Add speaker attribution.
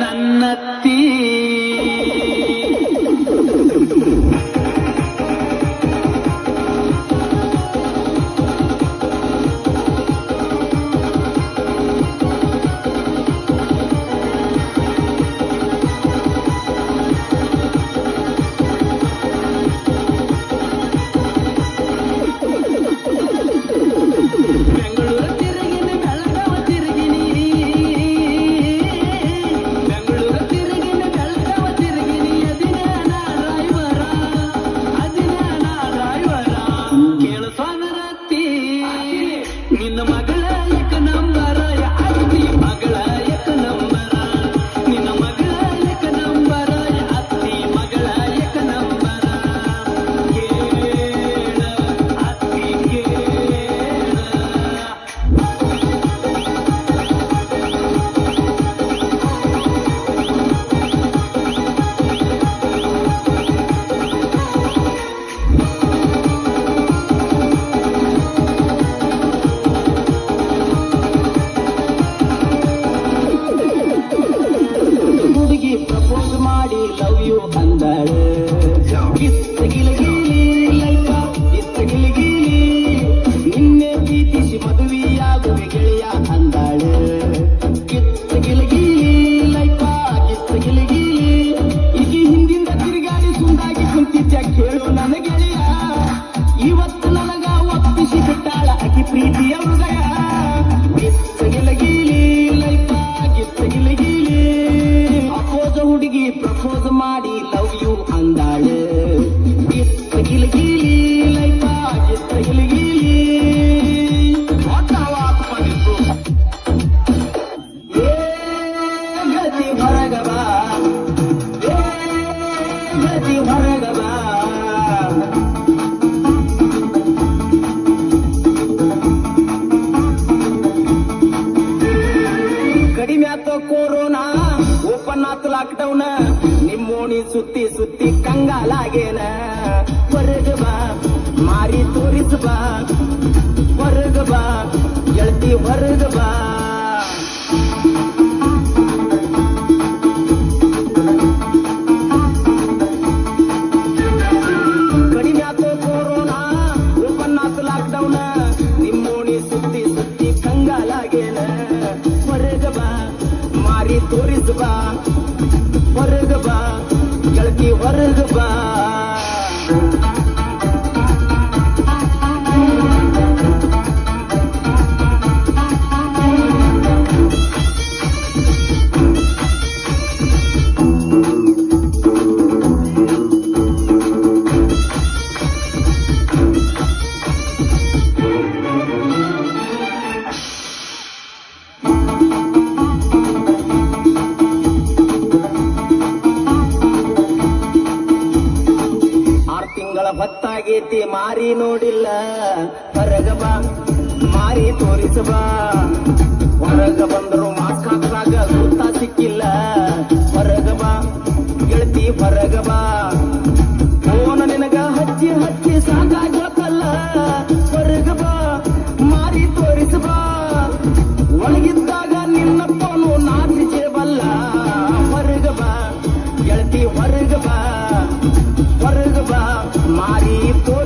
Speaker 1: ನನ್ನ ನನ್ನತ್ತೀ in the you ಕಿತ್ತ ಗಿಸ್ತಗಿಲಗಿಲಿ ಲೈಫ ಗಿಸ್ತಗಿಲಗಿಲಿ ನಿನ್ನೆ ಪ್ರೀತಿಸಿ ಮದುವೆಯಾಗುವೆ ಗೆಳೆಯ ಅಂದಾಳೆ ಗಿಸ್ತಗಿಲಗಿಲಿ ಲೈಫ ಗಿಸ್ತಗಿಲಗಿಲಿ ಈಗಿ ಹಿಂದಿನ ತಿರುಗಾಡಿ ಸುಂದಾಗಿ ಕುಂತಿದ್ದ ಕೇಳು ನನ್ನ ಇವತ್ತು ನನಗ ಒಪ್ಪಿಸಿ ಬಿಟ್ಟಾಳ ಅತಿ ಪ್ರೀತಿಯ மதி மரகவா மதி மரகவா ಕಡಿಮೆ ಆತ ಕೊರೋನಾ ಓಪನ್ ಆತ ಲಾಕ್ಡೌನ್ ನಿಮ್ಮೋಣಿ ಸುತ್ತಿ ಸುತ್ತಿ ಕಂಗಾಲಾಗೇನ ಹೊರಗೆ ಬಾ ಮಾರಿ ತೋರಿಸಬಾ ಸುತ್ತಿ ಸುತ್ತಿ ಕಂಗಾಲಾಗೇನ ಹೊರಗ ಬಾ ಮಾರಿ ತೋರಿಸ ಬಾ ಹೊರಗ ಬಾ ಗೆಳತಿ ಹೊರಗ ಬಾ ತಿಂಗಳ ಹೊತ್ತಾಗೇತಿ ಮಾರಿ ನೋಡಿಲ್ಲ ಬಾ ಮಾರಿ ತೋರಿಸಬ ಹೊರಗ ಬಂದರು ಮಾಸ್ಕಾಕ್ಲಾಗ ಗುರ್ತ ಸಿಕ್ಕಿಲ್ಲ ಹೊರಗಬ ಗೆಳತಿ ಬಾ ಓನ ನಿನಗ ಹಚ್ಚಿ ಹಚ್ಚಿ ಸಾಕಾಗಲ್ಲ people.